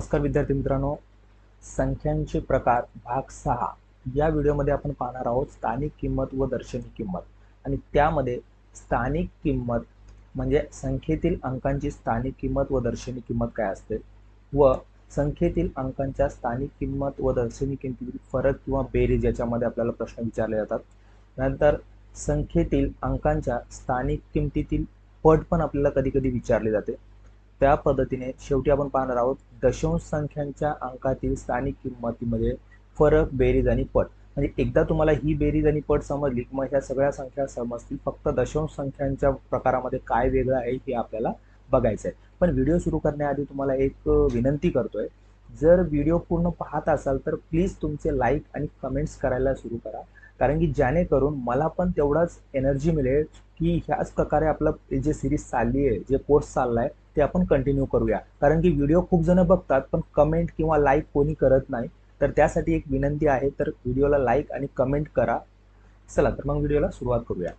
नमस्कार विद्यार्थी मित्रांनो. संख्यांचे प्रकार भाग सहा. या व्हिडिओमध्ये आपण पाहणार आहोत स्थानिक किंमत व दर्शनी किंमत. आणि त्यामध्ये स्थानिक किंमत म्हणजे संख्येतील अंकांची स्थानिक किंमत व दर्शनी किंमत काय असते? व संख्येतील अंकांच्या स्थानिक किंमत व दर्शनी किंमतीतील फरक किंवा बेरीज याच्यामध्ये आपल्याला प्रश्न विचारले जातात. नंतर संख्येतील अंकांच्या स्थानिक किंमतीतील पट पण आपल्याला कधी कधी विचारले जाते. त्या पद्धतीने शेवटी आपण पाहणार आहोत दशांश संख्यांच्या अंकातील स्थानिक किंमतीमध्ये फरक बेरीज आणि पट. म्हणजे एकदा तुम्हाला ही बेरीज आणि पट समजली की मग ह्या सगळ्या संख्या समजतील. फक्त दशांश संख्यांच्या प्रकारामध्ये काय वेगळं आहे हे आपल्याला बघायचं आहे. पण व्हिडिओ सुरू करण्याआधी तुम्हाला एक विनंती करतोय. जर व्हिडिओ पूर्ण पाहत असाल तर प्लीज तुमचे लाईक आणि कमेंट्स करायला सुरू करा. कारण की जेणेकरून मला पण तेवढाच एनर्जी मिळेल की ह्याच प्रकारे आपलं जे सिरीज चालली आहे जे कोर्स चाललाय ते आपण कंटिन्यू करूया. कारण की व्हिडिओ खूप जण बघतात पण कमेंट किंवा लाईक कोणी करत नाही. तर त्यासाठी एक विनंती आहे तर व्हिडिओला लाईक आणि कमेंट करा. चला तर मग व्हिडिओला सुरुवात करूया.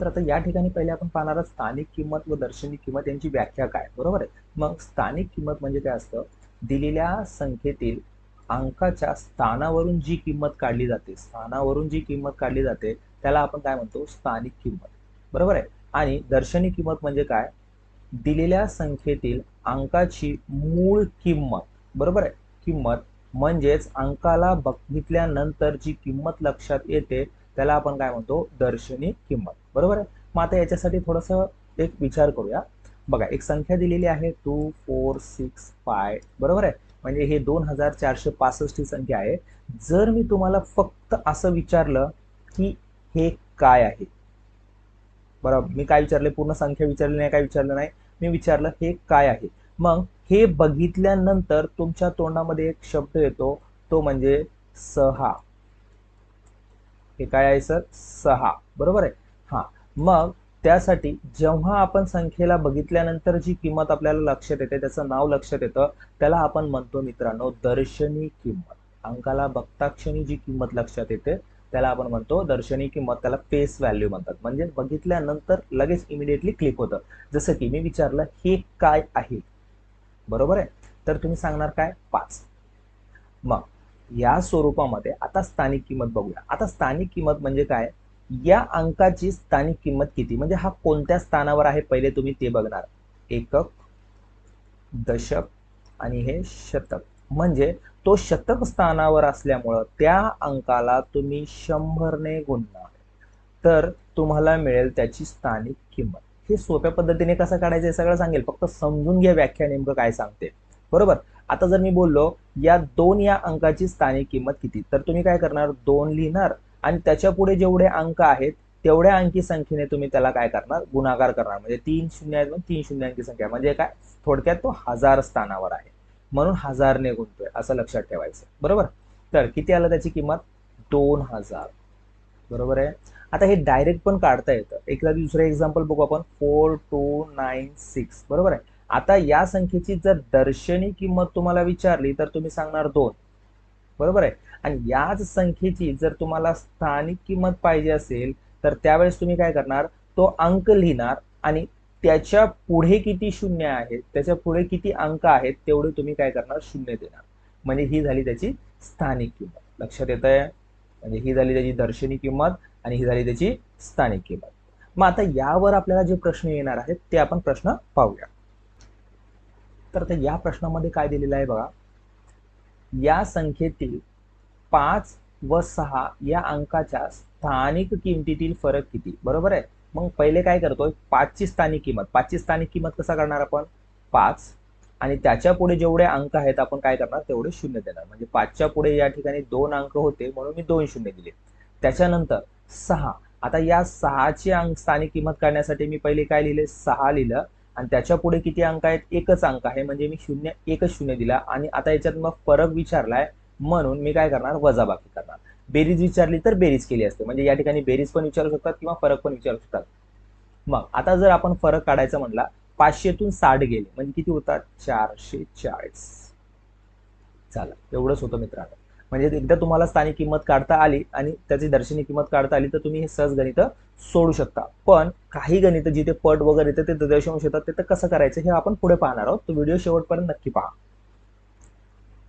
तर आता या ठिकाणी पहिले आपण पाहणार आहोत स्थानिक किंमत व दर्शनी किंमत यांची व्याख्या काय बरोबर आहे? मग स्थानिक किंमत म्हणजे काय असतं? दिलेल्या संख्येतील अंकाच्या स्थानावरून जी किंमत काढली जाते स्थानावरून जी किंमत काढली जाते त्याला आपण काय म्हणतो? स्थानिक किंमत. बरोबर आहे? आणि दर्शनी किंमत म्हणजे काय? दिलेल्या संख्येतील अंकाची मूळ किंमत. बरोबर आहे? किंमत म्हणजेच अंकाला बघितल्यानंतर जी किंमत लक्षात येते. त्याला आपण काय म्हणतो? दर्शनी किंमत. बरोबर आहे? मग आता याच्यासाठी थोडंसं एक विचार करूया. बघा एक संख्या दिलेली आहे. Two four six five. बरोबर आहे? म्हणजे हे दोन हजार चारशे पासष्ट ही संख्या आहे. जर मी तुम्हाला फक्त असं विचारलं की हे काय आहे? बरोबर. मी काय विचारले? पूर्ण संख्या विचारली नाही काय विचारलं नाही. मी विचारलं हे काय आहे? मग हे बघितल्यानंतर तुमच्या तोंडामध्ये एक शब्द येतो. तो म्हणजे सहा. हे काय आहे सर? सहा. बरोबर आहे? हा. मग त्यासाठी जेव्हा आपण संख्येला बघितल्यानंतर जी किंमत आपल्याला लक्षात येते त्याचं नाव लक्षात येतं त्याला आपण म्हणतो मित्रांनो दर्शनी किंमत. अंकाला बघता क्षणी जी किंमत लक्षात येते त्याला आपण म्हणतो दर्शनी किंमत त्याला फेस व्हॅल्यू म्हणतात. म्हणजे बघितल्यानंतर लगेच इमिडिएटली क्लिक होतं. जसं की मी विचारलं हे काय आहे? बरोबर आहे? तर तुम्ही सांगणार काय? पाच. मग या स्वरूपामध्ये आता स्थानिक किंमत बघूया. आता स्थानिक किंमत म्हणजे काय? या अंकाची स्थानिक किंमत किती? म्हणजे हा कोणत्या स्थानावर आहे? पहिले तुम्ही ते बघणार. एकक दशक आणि हे शतक. म्हणजे तो शतक स्थानावर असल्यामुळं त्या अंकाला तुम्ही शंभरने गुणणार. तर तुम्हाला मिळेल त्याची स्थानिक किंमत. हे सोप्या पद्धतीने कसं काढायचं हे सगळं सांगेल. फक्त समजून घ्या व्याख्या नेमकं काय सांगते. बरोबर? आता जर मी बोललो या दोन या अंकाची स्थानिक किंमत किती? तर तुम्ही काय करणार? दोन लिहिणार आणि त्याच्या पुढे जेवढे अंक आहेत तेवढ्या अंकी संख्येने तुम्ही त्याला काय करणार? गुणाकार करणार. म्हणजे तीन शून्य आहेत तीन शून्य अंकी संख्या. म्हणजे काय? थोडक्यात तो हजार स्थानावर आहे. म्हणून हजारने गुंतोय असं लक्षात ठेवायचं. बरोबर? तर किती आलं त्याची किंमत? दोन हजार. बरोबर आहे? आता हे डायरेक्ट पण काढता येतं. एकदा दुसरं एक्झाम्पल बघू आपण. फोर टू नाईन सिक्स बरोबर आहे? आता या संख्येची जर दर्शनी किंमत तुम्हाला विचारली तर तुम्ही सांगणार दोन. बरोबर आहे? आणि याच संख्येची जर तुम्हाला स्थानिक किंमत पाहिजे असेल तर त्यावेळेस तुम्ही काय करणार? तो अंक लिहिणार आणि त्याच्या पुढे किती शून्य आहेत त्याच्या पुढे किती अंक आहेत तेवढे तुम्ही काय करणार? शून्य देणार. म्हणजे ही झाली त्याची स्थानिक किंमत. लक्षात येत आहे म्हणजे ही झाली त्याची दर्शनी किंमत आणि ही झाली त्याची स्थानिक किंमत. मग आता यावर आपल्याला जे प्रश्न येणार आहेत ते आपण प्रश्न पाहूया. तर आता या प्रश्नामध्ये काय दिलेलं आहे बघा. या संख्येतील पाच व सहा या अंकाच्या स्थानिक किमतीतील फरक किती? बरोबर आहे? मग पहिले काय करतोय? पाचची स्थानिक किंमत. पाचची स्थानिक किंमत कसा करणार आपण? पाच. आणि त्याच्या पुढे जेवढे अंक आहेत आपण काय करणार? तेवढे शून्य देणार. म्हणजे पाचच्या पुढे या ठिकाणी दोन अंक होते म्हणून मी दोन शून्य दिले. त्याच्यानंतर सहा. आता या सहाची अंक स्थानिक किंमत काढण्यासाठी मी पहिले काय लिहिले? सहा लिहिलं. आणि त्याच्या पुढे किती अंक आहेत? एकच अंक आहे. म्हणजे मी शून्य एकच शून्य दिला. आणि आता याच्यात मग फरक विचारलाय. म्हणून मी काय करणार? वजाबाकी करणार. बेरीज विचारली तर बेरीज केली असते. म्हणजे या ठिकाणी बेरीज पण विचारू शकतात किंवा फरक पण विचारू शकतात. मग आता जर आपण फरक काढायचा म्हणला पाचशेतून साठ गेले. म्हणजे किती होतात? चारशे चाळीस. झालं. एवढंच होतं मित्रांनो. म्हणजे एकदा तुम्हाला स्थानिक किंमत काढता आली आणि त्याची दर्शनी किंमत काढता आली तर तुम्ही हे सहज गणित सोडू शकता. पण काही गणित जिथे पट वगैरे येतं ते दशांश येतात ते तर कसं करायचं हे आपण पुढे पाहणार आहोत. तो व्हिडिओ शेवटपर्यंत नक्की पहा.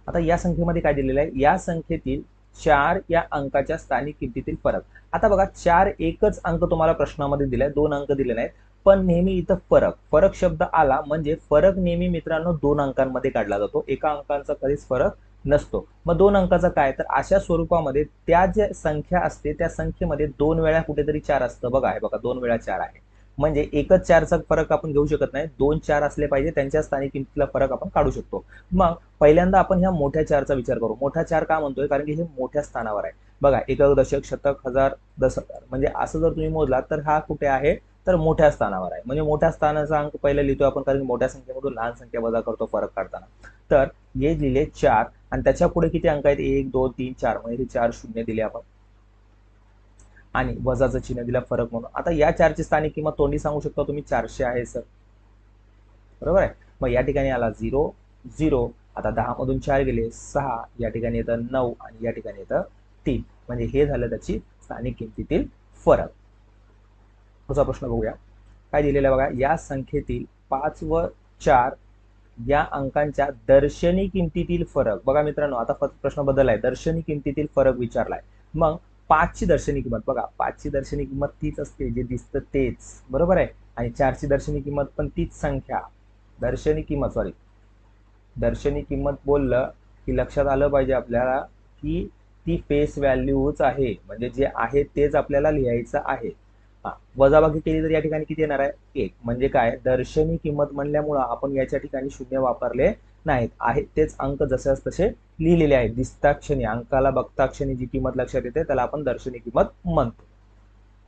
आता या संख्येमध्ये काय दिलेलं आहे? या संख्येतील चार या अंकाच्या स्थानिक किमतीतील फरक. आता बघा चार एकच अंक तुम्हाला प्रश्नामध्ये दिलाय दोन अंक दिले नाहीत पण नेहमी इथं फरक. फरक शब्द आला म्हणजे फरक नेहमी मित्रांनो दोन अंकांमध्ये काढला जातो. एका अंकांचा कधीच फरक नसतो. मग दोन अंकाचा काय? तर अशा स्वरूपामध्ये त्या ज्या संख्या असते त्या संख्येमध्ये दोन वेळा कुठेतरी चार असतं. बघा आहे बघा दोन वेळा चार आहे. म्हणजे एकच चारचा फरक आपण घेऊ शकत नाही. दोन चार असले पाहिजे त्यांच्या स्थानिक किमतीतला फरक आपण काढू शकतो. मग पहिल्यांदा आपण ह्या मोठ्या चारचा विचार करू. मोठा चार का म्हणतोय? कारण की हे मोठ्या स्थानावर आहे. बघा एकक दशक शतक हजार दस हजार म्हणजे असं जर तुम्ही मोजला तर हा कुठे आहे? तर मोठ्या स्थानावर आहे. म्हणजे मोठ्या स्थानाचा अंक पहिला लिहितो आपण कारण की मोठ्या संख्येमधून लहान संख्या वजा करतो फरक काढताना. तर हे लिहिले चार. आणि त्याच्या पुढे किती अंक आहेत? एक दोन तीन चार. म्हणजे हे चार शून्य दिले आपण. आणि वजाचं चिन्ह दिलं फरक म्हणून. आता या चारची स्थानिक किंमत तोंडी सांगू शकता तुम्ही चारशे आहे सर. बरोबर आहे? मग या ठिकाणी आला झिरो झिरो. आता दहा मधून चार गेले सहा. या ठिकाणी येतं नऊ आणि या ठिकाणी येतं तीन. म्हणजे हे झालं त्याची स्थानिक किमतीतील फरक. पुढचा प्रश्न बघूया. काय दिलेलं बघा? या संख्येतील पाच व चार या अंकांच्या दर्शनी किमतीतील फरक. बघा मित्रांनो आता प्रश्न बदललाय. दर्शनी किमतीतील फरक विचारलाय. मग पाचची दर्शनी किंमत. बघा पाचची दर्शनी किंमत तीच असते जे दिसतं तेच. बरोबर आहे? आणि चारची दर्शनी किंमत पण तीच संख्या. दर्शनी किंमत सॉरी दर्शनी किंमत बोललं की लक्षात आलं पाहिजे आपल्याला की ती फेस व्हॅल्यूच आहे. म्हणजे जे आहे तेच आपल्याला लिहायचं आहे. वजाबाकी केली तर या ठिकाणी किती येणार आहे? एक. म्हणजे काय? दर्शनी किंमत म्हणल्यामुळं आपण याच्या ठिकाणी शून्य वापरले नाहीत. आहेत तेच अंक जसे तसे लिहिलेले आहेत. दिसताक्षणी अंकाला बघताक्षणी जी किंमत लक्षात येते त्याला आपण दर्शनी किंमत म्हणतो.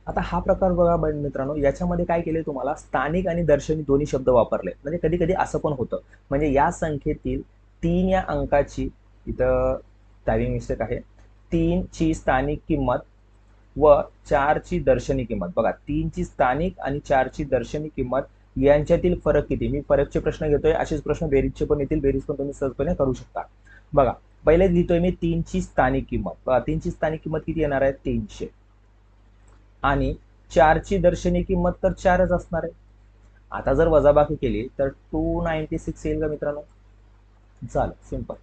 आता हा प्रकार बघा मित्रांनो. याच्यामध्ये काय केले तुम्हाला? स्थानिक आणि दर्शनी दोन्ही शब्द वापरले. म्हणजे कधी कधी असं पण होतं. म्हणजे या संख्येतील तीन या अंकाची इथं टायमिंग मिस्टेक आहे. तीनची स्थानिक किंमत व चारची दर्शनी किंमत. बघा तीनची स्थानिक आणि चारची दर्शनी किंमत यांच्यातील फरक किती? मी फरकचे प्रश्न घेतोय असेच प्रश्न बेरीजचे पण येतील बेरीज पण तुम्ही सहजपणे करू शकता. बघा पहिले लिहितोय मी तीनची स्थानिक किंमत. बघा तीनची स्थानिक किंमत किती येणार आहे? तीनशे. आणि चारची दर्शनी किंमत तर चारच असणार आहे. आता जर वजाबाकी केली तर टू नाईन्टी सिक्स येईल का मित्रांनो? झालं सिंपल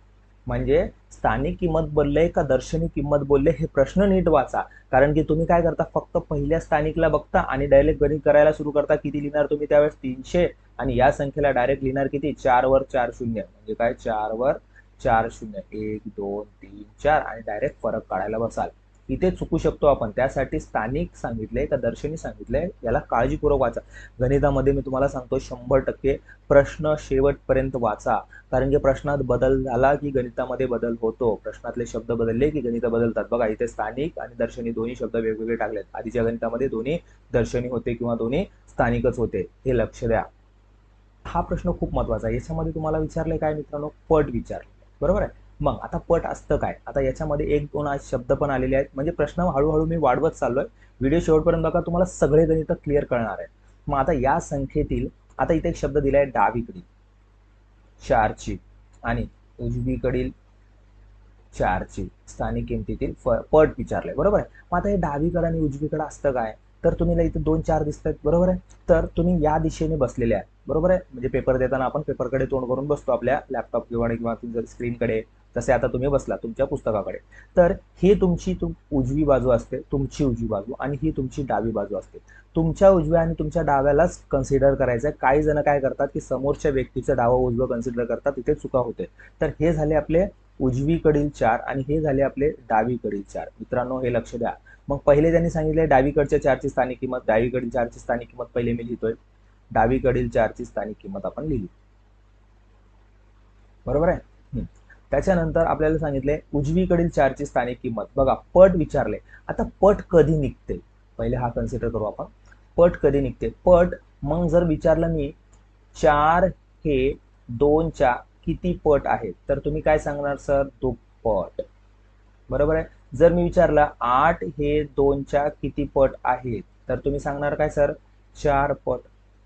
म्हणजे स्थानिक किंमत बोलले का दर्शनी किंमत बोलले हे प्रश्न नीट वाचा. कारण की तुम्ही काय करता? फक्त पहिल्या स्थानिकला बघता आणि डायरेक्ट गणित करायला सुरू करता. किती लिहिणार तुम्ही त्यावेळेस? तीनशे. आणि या संख्येला डायरेक्ट लिहिणार किती? चार वर चार शून्य. म्हणजे काय? चार वर चार शून्य. एक दोन तीन चार. आणि डायरेक्ट फरक काढायला बसाल. इथे चुकू शकतो आपण. त्यासाठी स्थानिक सांगितले का दर्शनी सांगितलंय याला काळजीपूर्वक वाचा. गणितामध्ये मी तुम्हाला सांगतो शंभर टक्के प्रश्न शेवटपर्यंत वाचा. कारण की प्रश्नात बदल झाला की गणितामध्ये बदल होतो. प्रश्नातले शब्द बदलले की गणित बदलतात. बघा इथे स्थानिक आणि दर्शनी दोन्ही शब्द वेगवेगळे टाकलेत. आधीच्या गणितामध्ये दोन्ही दर्शनी होते किंवा दोन्ही स्थानिकच होते. हे लक्ष द्या. हा प्रश्न खूप महत्त्वाचा आहे. याच्यामध्ये तुम्हाला विचारले काय मित्रांनो? पट विचारले. बरोबर आहे? मग आता पट असतं काय? आता याच्यामध्ये एक दोन आज शब्द पण आलेले आहेत. म्हणजे प्रश्न हळूहळू मी वाढवत चाललोय. व्हिडिओ शेवटपर्यंत बघा तुम्हाला सगळे गणित क्लिअर करणार आहे मग आता या संख्येतील आता इथे एक शब्द दिलाय डावीकडील. चारची. आणि उजवीकडील चारची. स्थानिक किमतीतील पट विचारलंय. बरोबर आहे? मग आता हे डावीकडे आणि उजवीकडे असतं काय? तर तुम्ही इथे दोन चार दिसत आहेत बरोबर आहे? तर तुम्ही या दिशेने बसलेले आहे बरोबर आहे? म्हणजे पेपर देताना आपण पेपरकडे तोंड करून बसतो आपल्या लॅपटॉप किंवा किंवा स्क्रीनकडे तसे आता तुम्ही बसला तुमच्या पुस्तकाकडे. तर ही तुमची तुम उजवी बाजू असते तुमची उजवी बाजू आणि ही तुमची डावी बाजू असते. तुमच्या उजव्या आणि तुमच्या डाव्यालाच कन्सिडर करायचं आहे काही जण काय करतात की समोरच्या व्यक्तीचं डावं उजवं कन्सिडर करतात तिथे चुका होते. तर हे झाले आपले उजवीकडील चार आणि हे झाले आपले डावीकडील चार. मित्रांनो हे लक्ष द्या. मग पहिले त्यांनी सांगितले डावीकडच्या चारची स्थानिक किंमत डावीकडील चारची स्थानिक किंमत पहिले मी लिहितोय. डावीकडील चारची स्थानिक किंमत आपण लिहिली. बरोबर आहे? त्याच्यानंतर आपल्याला सांगितले उजवीकडील चारची स्थानिक किंमत. बघा पट विचारले. आता पट कधी निघते? पहिले हा कन्सिडर करू आपण. पट कधी निघते? पट मग जर विचारलं मी चार हे दोनच्या किती पट आहेत? तर तुम्ही काय सांगणार सर? दुप्पट बरोबर आहे? जर मी विचारलं आठ हे दोनच्या किती पट आहेत? तर तुम्ही सांगणार काय सर? चार पट.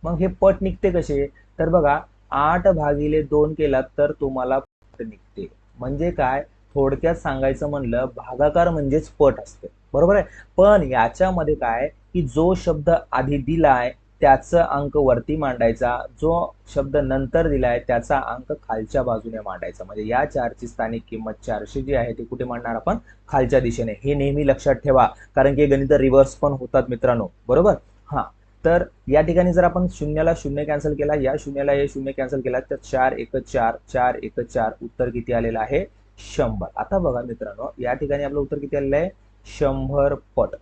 मग हे पट निघते कसे? तर बघा आठ भागिले दोन केला तर तुम्हाला पट निघते. म्हणजे काय? थोडक्यात सांगायचं म्हणलं भागाकार म्हणजेच पट असते. बरोबर आहे? पण याच्यामध्ये काय? की जो शब्द आधी दिलाय त्याचा अंक वरती मांडायचा. जो शब्द नंतर दिलाय त्याचा अंक खालच्या बाजूने मांडायचा. म्हणजे या चारची स्थानिक किंमत चारशे जी आहे ती कुठे मांडणार आपण? खालच्या दिशेने. हे नेहमी लक्षात ठेवा. कारण की गणित रिव्हर्स पण होतात मित्रांनो. बरोबर? हा. तर या ठिकाणी जर आपण शून्याला शून्य कॅन्सल केला या शून्याला हे शून्य कॅन्सल केला तर चार एक चार चार एक चार उत्तर किती आलेलं आहे? शंभर. आता बघा मित्रांनो या ठिकाणी आपलं उत्तर किती आलेलं आहे? शंभर पट.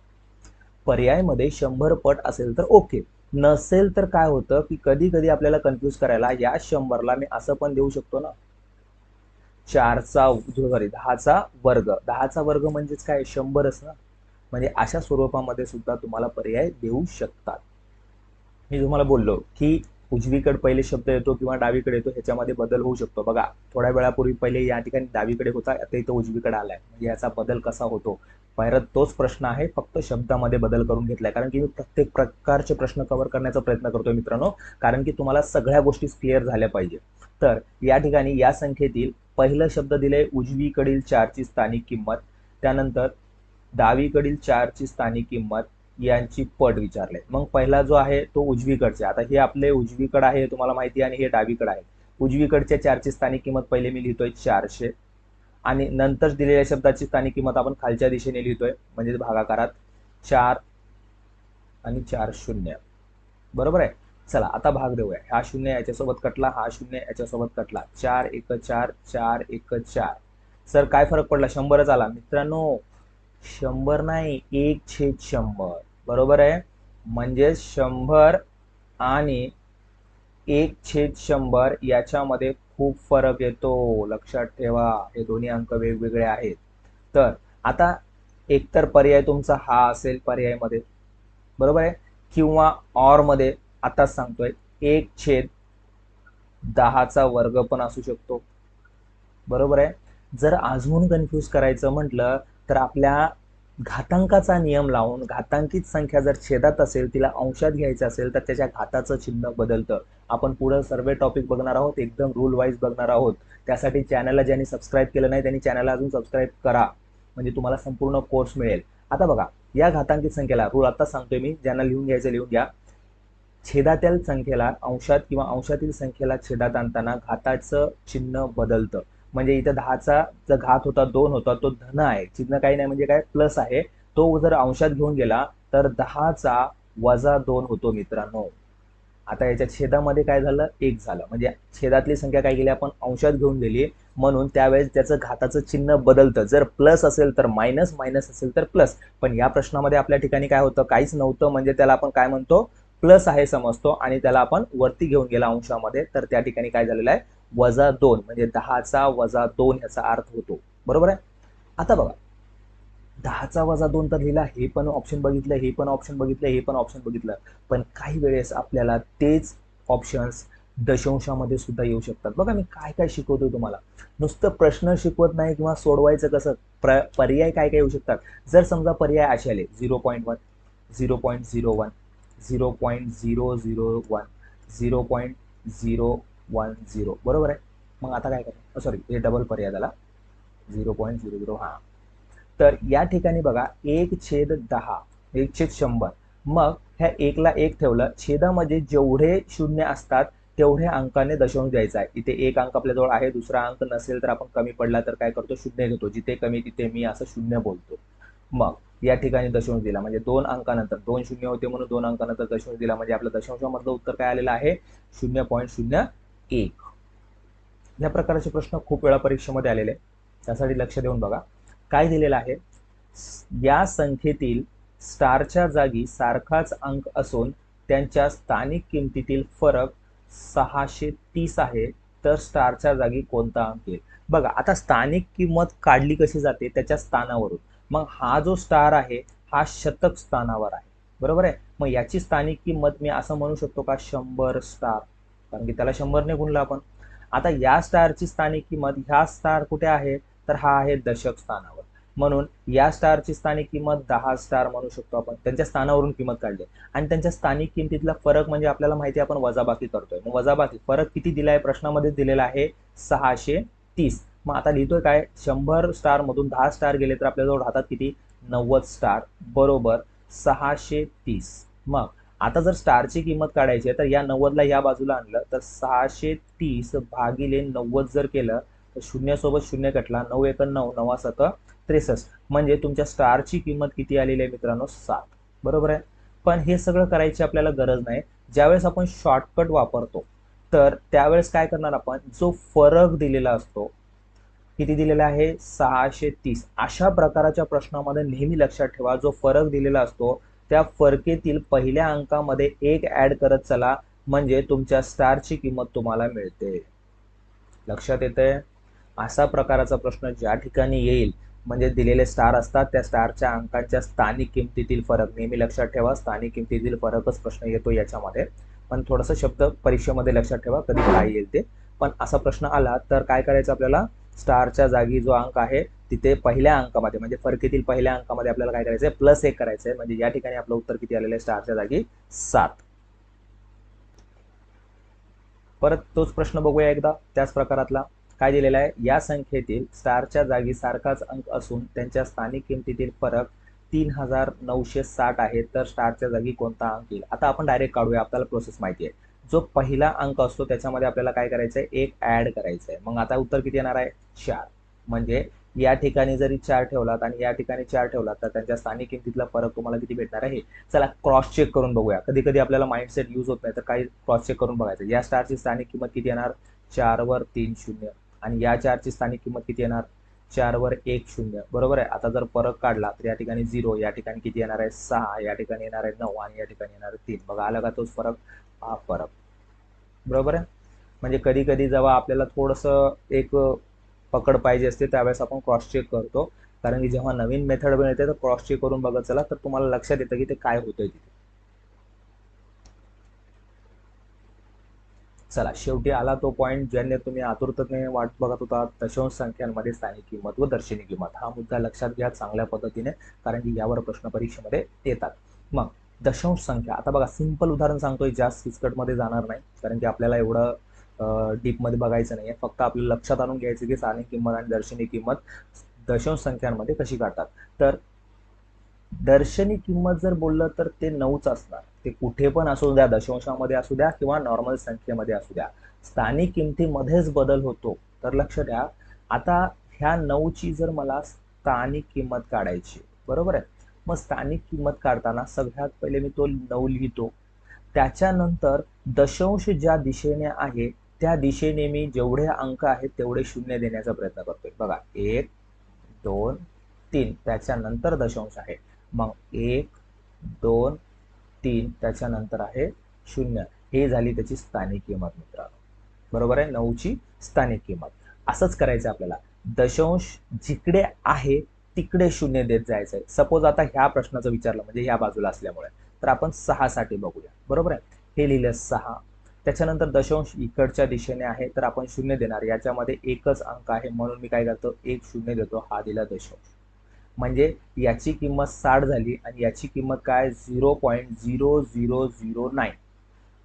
पर्यायमध्ये शंभर पट असेल तर ओके. नसेल तर काय होतं की कधी कधी आपल्याला कन्फ्यूज करायला या शंभरला मी असं पण देऊ शकतो ना. चारचा सॉरी दहाचा वर्ग. दहाचा वर्ग म्हणजेच काय? शंभरच ना. म्हणजे अशा स्वरूपामध्ये सुद्धा तुम्हाला पर्याय देऊ शकतात. मी तुम्हाला बोललो की उजवीकडे पहिले शब्द येतो किंवा डावीकडे येतो ह्याच्यामध्ये बदल होऊ शकतो. बघा थोड्या वेळापूर्वी पहिले या ठिकाणी डावीकडे होता आता इथं उजवीकडे आलाय. म्हणजे याचा बदल कसा होतो? परत तोच प्रश्न आहे फक्त शब्दामध्ये बदल करून घेतलाय. कारण की मी प्रत्येक प्रकारचे प्रश्न कव्हर करण्याचा प्रयत्न करतोय मित्रांनो कारण की तुम्हाला सगळ्या गोष्टी क्लिअर झाल्या पाहिजे. तर या ठिकाणी या संख्येतील पहिलं शब्द दिले उजवीकडील चारची स्थानिक किंमत. त्यानंतर डावीकडील चारची स्थानिक किंमत यांची पट विचारले. मग पहिला जो आहे तो उजवीकडचे. आता हे आपले उजवीकड आहे तुम्हाला माहिती आहे आणि हे डावीकडे आहे. उजवीकडच्या चारची स्थानिक किंमत पहिले मी लिहितोय चारशे. आणि नंतर दिलेल्या शब्दाची स्थानिक किंमत आपण खालच्या दिशेने लिहितोय म्हणजे भागाकारात चार आणि चार शून्य. बरोबर आहे? चला आता भाग देऊया. हा शून्य याच्यासोबत कटला हा शून्य याच्यासोबत कटला. चार एक चार चार एक चार. सर काय फरक पडला? शंभरच आला. मित्रांनो शंभर नाही एक छेद शंभर बरोबर आहे. म्हणजे शंभर आणि एक छेद शंभर याच्यामध्ये खूप फरक येतो. लक्षात ठेवा हे दोन्ही अंक वेगवेगळे आहेत. तर आता एकतर पर्याय तुमचा हा असेल पर्यायमध्ये. बरोबर आहे? किंवा ऑरमध्ये आताच सांगतोय एक छेद दहाचा वर्ग पण असू शकतो. बरोबर आहे? जर अजून कन्फ्यूज करायचं म्हटलं तर आपल्या घातांकाचा नियम लावून घातांकित संख्या जर छेदात असेल तिला अंशात घ्यायचं असेल तर त्याच्या घाताचं चिन्ह बदलतं. आपण पुढं सर्वे टॉपिक बघणार आहोत एकदम रूल वाईज बघणार आहोत. त्यासाठी चॅनलला ज्यांनी सबस्क्राईब केलं नाही त्यांनी चॅनलला अजून सबस्क्राईब करा. म्हणजे तुम्हाला संपूर्ण कोर्स मिळेल. आता बघा या घातांकित संख्येला रूल आता सांगतोय मी ज्यांना लिहून घ्यायचं लिहून घ्या. छेदातील संख्येला अंशात किंवा अंशातील संख्येला छेदात आणताना घाताचं चिन्ह बदलतं. म्हणजे इथं दहाचा जो घात होता दोन होता तो धन आहे. चिन्ह काही नाही म्हणजे काय प्लस आहे. तो जर अंशात घेऊन गेला तर दहाचा वजा दोन होतो मित्रांनो. आता याच्या छेदामध्ये काय झालं? एक झालं. म्हणजे छेदातली संख्या काय केली? आपण अंशात घेऊन गेली. म्हणून त्यावेळेस त्याचं घाताचं चिन्ह बदलतं. जर प्लस असेल तर मायनस मायनस असेल तर प्लस पण या प्रश्नामध्ये आपल्या ठिकाणी काय होतं? काहीच नव्हतं. म्हणजे त्याला आपण काय म्हणतो? प्लस आहे समजतो. आणि त्याला आपण वरती घेऊन गेला अंशामध्ये. तर त्या ठिकाणी काय झालेलं आहे? वजा दोन म्हणजे दहाचा वजा दोन याचा अर्थ होतो. बरोबर आहे? आता बघा. दहाचा वजा दोन तर लिहिला हे पण ऑप्शन बघितलं हे पण ऑप्शन बघितलं हे पण ऑप्शन बघितलं. पण काही वेळेस आपल्याला तेच ऑप्शन्स दशांशामध्ये सुद्धा येऊ शकतात. बघा मी काय काय शिकवतोय तुम्हाला. नुसतं प्रश्न शिकवत नाही किंवा सोडवायचं कसं? प्र पर्याय काय काय येऊ शकतात? जर समजा पर्याय असे आले zero point one zero point zero one zero point zero zero one zero point zero one zero बरोबर आहे? मग आता काय करायचं सॉरी हे डबल पर्याय झाला. झिरो पॉईंट झिरो झिरो हा. तर या ठिकाणी बघा एक छेद दहा एक छेद शंभर. मग ह्या एकला एक ठेवलं छेदामध्ये जेवढे शून्य असतात तेवढ्या अंकाने दशांश द्यायचा आहे. इथे एक अंक आपल्याजवळ आहे दुसरा अंक नसेल तर आपण कमी पडला तर काय करतो? शून्य घेतो. जिथे कमी तिथे मी असं शून्य बोलतो. मग या ठिकाणी दशांश दिला. म्हणजे दोन अंकानंतर दोन शून्य होते म्हणून दोन अंकानंतर दशांश दिला. म्हणजे आपलं दशांशामधलं उत्तर काय आलेलं आहे? शून्य पॉईंट शून्य एक. या प्रकारचे प्रश्न खूप वेळा परीक्षेमध्ये आलेले त्यासाठी लक्ष देऊन बघा. काय दिलेलं आहे? या संख्येतील स्टारच्या जागी सारखाच अंक असून त्यांच्या स्थानिक किमतीतील फरक सहाशे तीस आहे. तर स्टारच्या जागी कोणता अंक येईल? बघा आता स्थानिक किंमत काढली कशी जाते? त्याच्या स्थानावरून. मग हा जो स्टार आहे हा शतक स्थानावर आहे. बरोबर आहे? मग याची स्थानिक किंमत मी असं म्हणू शकतो का? शंभर स्टार. कारण की त्याला शंभरने गुणलं आपण. आता या स्टारची स्थानिक किंमत ह्या स्टार कुठे आहे? तर हा आहे दशक स्थानावर. म्हणून या स्टारची स्थानिक किंमत दहा स्टार म्हणू शकतो आपण. त्यांच्या स्थानावरून किंमत काढली आणि त्यांच्या स्थानिक किमतीतला फरक म्हणजे आपल्याला माहिती आहे आपण वजाबाकी करतोय. मग वजाबाकी फरक किती दिलाय प्रश्नामध्ये दिलेला आहे सहाशे तीस. मग आता लिहितोय काय? शंभर स्टार मधून दहा स्टार गेले तर आपल्याजवळ राहतात किती? नव्वद स्टार बरोबर सहाशे तीस. मग आता जर स्टारची किंमत काढायची आहे तर या नव्वदला या बाजूला आणलं तर सहाशे तीस भागिले नव्वद जर केलं तर शून्यासोबत शून्य कटला नऊ एक नऊ नवा सत त्रेसष्ट. म्हणजे तुमच्या स्टारची किंमत किती आलेली आहे मित्रांनो? सात. बरोबर आहे? पण हे सगळं करायची आपल्याला गरज नाही. ज्यावेळेस आपण शॉर्टकट वापरतो तर त्यावेळेस काय करणार आपण? जो फरक दिलेला असतो किती दिलेला आहे? सहाशे तीस अशा प्रकारच्या प्रश्नामध्ये नेहमी लक्षात ठेवा. जो फरक दिलेला असतो त्या फरकेतील पहिल्या अंकामध्ये एक ऍड करत चला म्हणजे तुमच्या स्टारची किंमत तुम्हाला मिळते. लक्षात येते असा प्रकाराचा प्रश्न ज्या ठिकाणी येईल म्हणजे दिलेले स्टार असतात त्या स्टारच्या अंकांच्या स्थानिक किमतीतील फरक. नेहमी लक्षात ठेवा स्थानिक किमतीतील फरकच प्रश्न येतो याच्यामध्ये. पण थोडंसं शब्द परीक्षेमध्ये लक्षात ठेवा कधी काय येईल ते पण असा प्रश्न आला तर काय करायचं आपल्याला? स्टारच्या जागी जो अंक आहे तिथे पहिल्या अंकामध्ये म्हणजे फरकेतील पहिल्या अंकामध्ये आपल्याला काय करायचंय? प्लस एक करायचंय. म्हणजे या ठिकाणी आपलं उत्तर किती आलेलं आहे? स्टारच्या जागी सात. परत तोच प्रश्न बघूया एकदा. त्याच प्रकारातला काय दिलेला आहे? या संख्येतील स्टारच्या जागी सारखाच अंक असून त्यांच्या स्थानिक किमतीतील फरक तीन हजार नऊशे साठ आहे. तर स्टारच्या जागी कोणता अंक येईल? आता आपण डायरेक्ट काढूया. आपल्याला प्रोसेस माहिती आहे. जो पहिला अंक असतो त्याच्यामध्ये आपल्याला काय करायचं आहे एक ऍड करायचं आहे मग आता उत्तर किती येणार आहे? चार. म्हणजे या ठिकाणी जरी चार ठेवलात आणि या ठिकाणी चार ठेवलात तर त्यांच्या स्थानिक किमतीतला फरक तुम्हाला किती भेटणार आहे? चला क्रॉस चेक करून बघूया. कधी कधी आपल्याला माइंडसेट यूज होत नाही तर काही क्रॉस चेक करून बघायचं. या स्टारची स्थानिक किंमत किती येणार? चार वर तीन शून्य. आणि या चारची स्थानिक किंमत किती येणार? चार वर एक शून्य. बरोबर आहे? आता जर फरक काढला तर या ठिकाणी झिरो या ठिकाणी किती येणार आहे? सहा या ठिकाणी येणार आहे नऊ आणि या ठिकाणी येणार आहे तीन. बघा आला का तोच फरक? हा फरक. बरोबर आहे? म्हणजे कधी कधी जेव्हा आपल्याला थोडंसं एक पकड पाहिजे असते त्यावेळेस आपण क्रॉस चेक करतो. कारण की जेव्हा नवीन मेथड मिळते तर क्रॉस चेक करून बघत चला तर तुम्हाला लक्षात येतं की ते काय होतंय तिथे. चला शेवटी आला तो पॉईंट ज्याने तुम्ही आतुरतेने वाट बघत होता. दशांश संख्यांमध्ये स्थानिक किंमत व दर्शनी किंमत. हा मुद्दा लक्षात घ्या चांगल्या पद्धतीने कारण की यावर प्रश्न परीक्षेमध्ये येतात. मग दशांश संख्या. आता बघा सिंपल उदाहरण सांगतोय जास्त किचकटमध्ये जाणार नाही कारण की आपल्याला एवढं डीपमध्ये बघायचं नाही आहे फक्त आपल्याला लक्षात आणून घ्यायचं की स्थानिक किंमत आणि दर्शनी किंमत दशांश संख्यांमध्ये कशी काढतात. तर दर्शनी किंमत जर बोललं तर ते नऊच असणार. ते कुठे पण असू द्या दशांशामध्ये असू द्या किंवा नॉर्मल संख्येमध्ये असू द्या. स्थानिक किमतीमध्येच बदल होतो. तर लक्ष द्या. आता ह्या नऊची जर मला स्थानिक किंमत काढायची बरोबर आहे? मग स्थानिक किंमत काढताना सगळ्यात पहिले मी तो नऊ लिहितो. त्याच्यानंतर दशांश ज्या दिशेने आहे त्या दिशेने मी जेवढे अंक आहेत तेवढे शून्य देण्याचा प्रयत्न करतोय. बघा एक दोन तीन. त्याच्यानंतर दशांश आहे. मग एक दोन तीन त्याच्यानंतर आहे शून्य. हे झाली त्याची स्थानिक किंमत मित्रांनो. बरोबर आहे? नऊची स्थानिक किंमत. असंच करायचं आपल्याला. दशांश जिकडे आहे तिकडे शून्य देत जायचंय. सपोज आता ह्या प्रश्नाचं विचारलं म्हणजे ह्या बाजूला असल्यामुळे. तर आपण सहा साठी बघूया. बरोबर आहे? हे लिहिलं सहा. त्याच्यानंतर दशांश इकडच्या दिशेने आहे तर आपण शून्य देणार. याच्यामध्ये एकच अंक आहे म्हणून मी काय करतो? एक शून्य देतो. हा दिला दशांश. म्हणजे याची किंमत साठ झाली आणि याची किंमत काय? Zero point zero zero zero nine.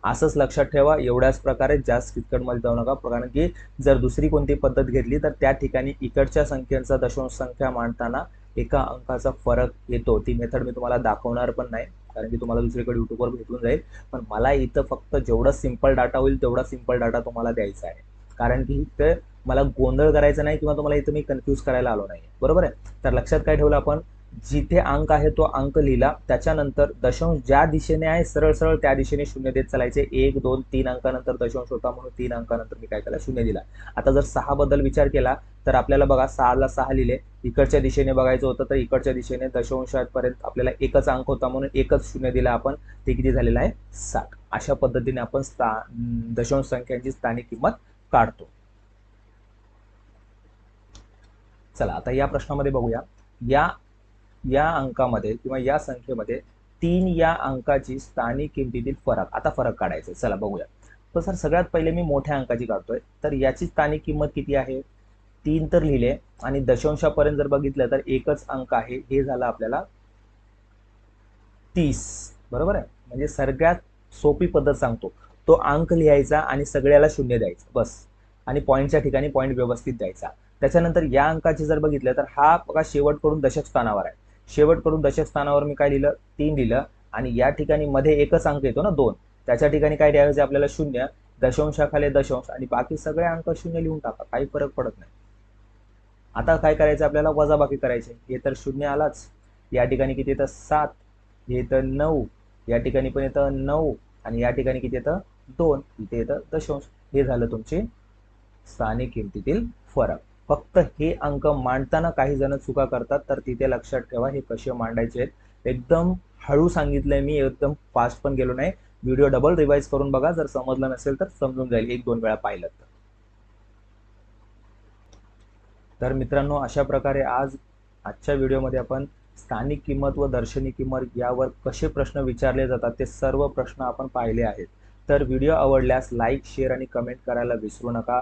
असंच लक्षात ठेवा एवढ्याच प्रकारे जास्त किचकटमध्ये जाऊ नका. कारण की जर दुसरी कोणती पद्धत घेतली तर त्या ठिकाणी इकडच्या संख्येचा दशांश संख्या मांडताना एका अंकाचा फरक येतो. ती मेथड मी तुम्हाला दाखवणार पण नाही कारण की तुम्हाला दुसरीकडे युट्यूबवर भेटून जाईल. पण मला इथं फक्त जेवढा सिंपल डाटा होईल तेवढा सिंपल डाटा तुम्हाला द्यायचा आहे. कारण की इथं मला गोंधळ करायचा नाही किंवा तुम्हाला इथं मी कन्फ्यूज करायला आलो नाही बरोबर आहे? तर लक्षात काय ठेवलं आपण? जिथे अंक आहे तो अंक लिहिला. त्याच्यानंतर दशांश ज्या दिशेने आहे सरळ सरळ त्या दिशेने शून्य देत चालायचे. एक दोन तीन अंकानंतर दशांश होता म्हणून तीन अंकानंतर मी काय केला? शून्य दिला. आता जर सहा बद्दल विचार केला तर आपल्याला बघा सहाला सहा लिहिले. इकडच्या दिशेने बघायचं होतं तर इकडच्या दिशेने दशांशापर्यंत आपल्याला एकच अंक होता म्हणून एकच शून्य दिला आपण. ते किती झालेलं आहे? साठ अशा पद्धतीने आपण स्था दशांश संख्यांची स्थानिक किंमत काढतो. चला आता या प्रश्नामध्ये बघूया. या या अंकामध्ये किंवा या संख्येमध्ये तीन या अंकाची स्थानिक किमतीतील फरक आता फरक काढायचा चला बघूया. तर सर सगळ्यात पहिले मी मोठ्या अंकाची काढतोय. तर याची स्थानिक किंमत किती आहे? तीन तर लिहिले. आणि दशांशापर्यंत जर बघितलं तर एकच अंक आहे. हे झालं आपल्याला तीस. बरोबर आहे? म्हणजे सगळ्यात सोपी पद्धत सांगतो. तो अंक लिहायचा आणि सगळ्याला शून्य द्यायचा. बस. आणि पॉईंटच्या ठिकाणी पॉईंट व्यवस्थित द्यायचा. त्याच्यानंतर या अंकाची जर बघितलं तर हा बघा शेवटकडून दशक स्थानावर आहे. शेवटकडून दशक स्थानावर मी काय लिहिलं? तीन लिहिलं. आणि या ठिकाणी मध्ये एकच अंक येतो ना दोन. त्याच्या ठिकाणी काय द्यायचं आपल्याला? शून्य. दशांशाखाली दशांश. आणि बाकी सगळे अंक शून्य लिहून टाका. काही फरक पडत नाही. आता काय करायचं आपल्याला? वजाबाकी करायचे. हे तर शून्य आलाच. या ठिकाणी किती येतं? सात. हे येतं नऊ. या ठिकाणी पण येतं नऊ. आणि या ठिकाणी किती येतं? दोन. इथे येतं दशांश. हे झालं तुमचे स्थानिक किमतीतील फरक. फक्त हे अंक मांडताना काही जण चुका करतात तर तिथे लक्षात ठेवा हे कसे मांडायचे आहेत. एकदम हळू सांगितलंय मी एकदम फास्ट पण गेलो नाही. व्हिडिओ डबल रिवाइज करून बघा जर समजलं नसेल तर समजून जाईल एक दोन वेळा पाहिलं तर. तर मित्रांनो अशा प्रकारे आज आजच्या व्हिडिओमध्ये आपण स्थानिक किंमत व दर्शनी किंमत यावर कसे प्रश्न विचारले जातात ते सर्व प्रश्न आपण पाहिले आहेत. तर व्हिडिओ आवडल्यास लाईक शेअर आणि कमेंट करायला विसरू नका.